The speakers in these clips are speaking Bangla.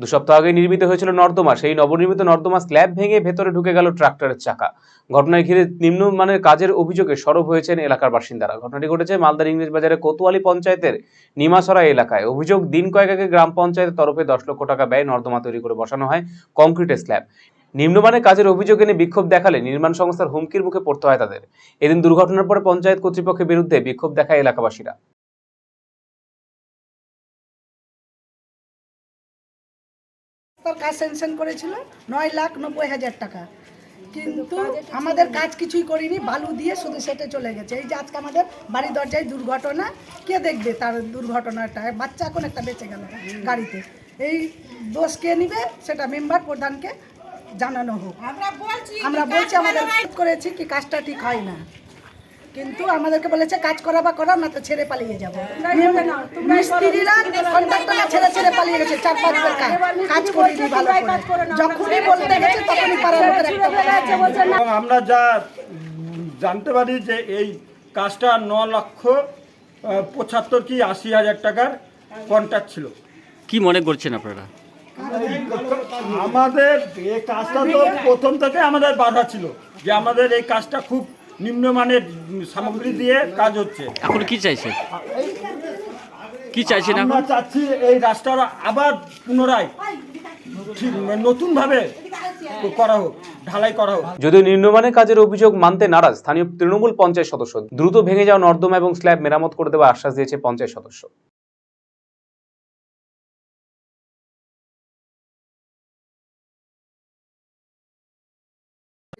দু সপ্তাহ আগে নির্মিত হয়েছিল নর্দমা। সেই নবনির্মিত নর্দমা স্ল্যাব ভেঙে ভেতরে ঢুকে গেল ট্রাক্টরের চাকা। ঘটনায় ঘিরে নিম্নমানের কাজের অভিযোগে সরব হয়েছেন এলাকার বাসিন্দারা। ঘটনাটি ঘটেছে মালদার ইংরেজ বাজারে কোতোয়ালি পঞ্চায়েতের নিমাসরা এলাকায়। অভিযোগ, দিন কয়েক আগে গ্রাম পঞ্চায়েতের তরফে দশ লক্ষ টাকা ব্যয় নর্দমা তৈরি করে বসানো হয় কংক্রিটের স্ল্যাব। নিম্নমানের কাজের অভিযোগ এনে বিক্ষোভ দেখালে নির্মাণ সংস্থার হুমকির মুখে পড়তে হয় তাদের। এদিন দুর্ঘটনার পরে পঞ্চায়েত কর্তৃপক্ষের বিরুদ্ধে বিক্ষোভ দেখায় এলাকাবাসীরা। তার কাজ স্যাংশন করেছিল নয় লাখ নব্বই হাজার টাকা। কিন্তু আমাদের কাজ কিছুই করিনি বালু দিয়ে শুধু সেটে চলে গেছে। এই যে আজকে আমাদের বাড়ি দরজায় দুর্ঘটনা কে দেখবে তার দুর্ঘটনাটা? বাচ্চা এখন একটা বেঁচে গেল গাড়িতে। এই দোষ কে নিবে সেটা মেম্বার প্রধানকে জানানো হোক। আমরা বলছি আমাদের করেছি কি কাজটা ঠিক হয় না। কিন্তু আমাদেরকে বলেছে কাজ করা বা করা না তো ছেড়ে পালিয়ে যাব। মিস্ত্রিরা কন্ট্রাক্টররা ছেড়ে ছেড়ে পালিয়ে গেছে চার পাঁচ বার কাজ কাজ করিনি ভালো করে। যখনই বলতে গেছে তখনই পাড়ার লোকের একটা আমরা যা জানতে পারি যে এই কাজটা ন লক্ষ পঁচাত্তর কি আশি হাজার টাকার কন্ট্রাক্ট ছিল। কি মনে করছেন আপনারা? আমাদের এই কাজটা তো প্রথম থেকে আমাদের বাধা ছিল যে আমাদের এই কাজটা খুব নিম্নমানের সামগ্রী দিয়ে কাজ হচ্ছে। এখন কি চাইছে? কি চাইছেন আমরা চাচ্ছি এই রাস্তার আবার পুনরায় ঠিক নতুনভাবে করা হোক ঢালাই করা হোক। যদিও নিম্নমানের কাজের অভিযোগ মানতে নারাজ স্থানীয় তৃণমূল পঞ্চায়েত সদস্য দ্রুত ভেঙে যাওয়া নর্দমা এবং স্ল্যাব মেরামত করে দেওয়ার আশ্বাস দিয়েছে পঞ্চায়েত সদস্য।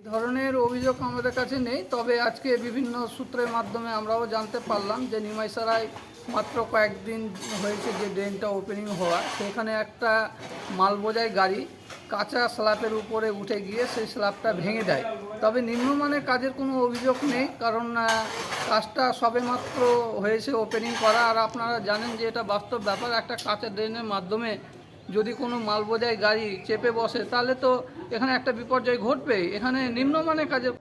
ধরনের অভিযোগ আমাদের কাছে নেই, তবে আজকে বিভিন্ন সূত্রের মাধ্যমে আমরাও জানতে পারলাম যে নিমাইসারায় মাত্র কয়েকদিন হয়েছে যে ড্রেনটা ওপেনিং হওয়া সেখানে একটা মাল বোঝাই গাড়ি কাঁচা স্ল্যাবের উপরে উঠে গিয়ে সেই স্ল্যাবটা ভেঙে দেয়। তবে নিম্নমানের কাজের কোনো অভিযোগ নেই, কারণ কাজটা সবেমাত্র হয়েছে ওপেনিং করা। আর আপনারা জানেন যে এটা বাস্তব ব্যাপার, একটা কাঁচা ড্রেনের মাধ্যমে যদি কোনো মাল বোঝাই গাড়ি চেপে বসে, তাহলে তো এখানে একটা বিপর্যয় ঘটবেই এখানে নিম্নমানের কাজের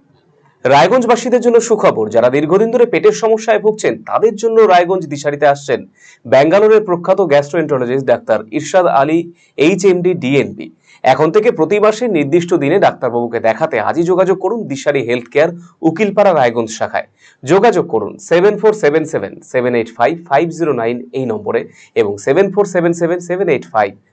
রায়গঞ্জবাসীদের জন্য সুখবর, যারা দীর্ঘদিন ধরে পেটের সমস্যায় ভুগছেন, তাদের জন্য রায়গঞ্জ দিশারিতে আসছেন ব্যাঙ্গালোরের প্রখ্যাত গ্যাস্ট্রোএন্টারোলজিস্ট ডাক্তার ইরশাদ আলী এইচ এমডি ডিএনপি এখন থেকে প্রতি মাসে নির্দিষ্ট দিনে ডাক্তারবাবুকে দেখাতে আজই যোগাযোগ করুন দিশারি হেলথ কেয়ার উকিলপাড়া রায়গঞ্জ শাখায়। যোগাযোগ করুন seven four seven seven seven eight five five zero nine এই নম্বরে এবং seven four seven seven seven eight five.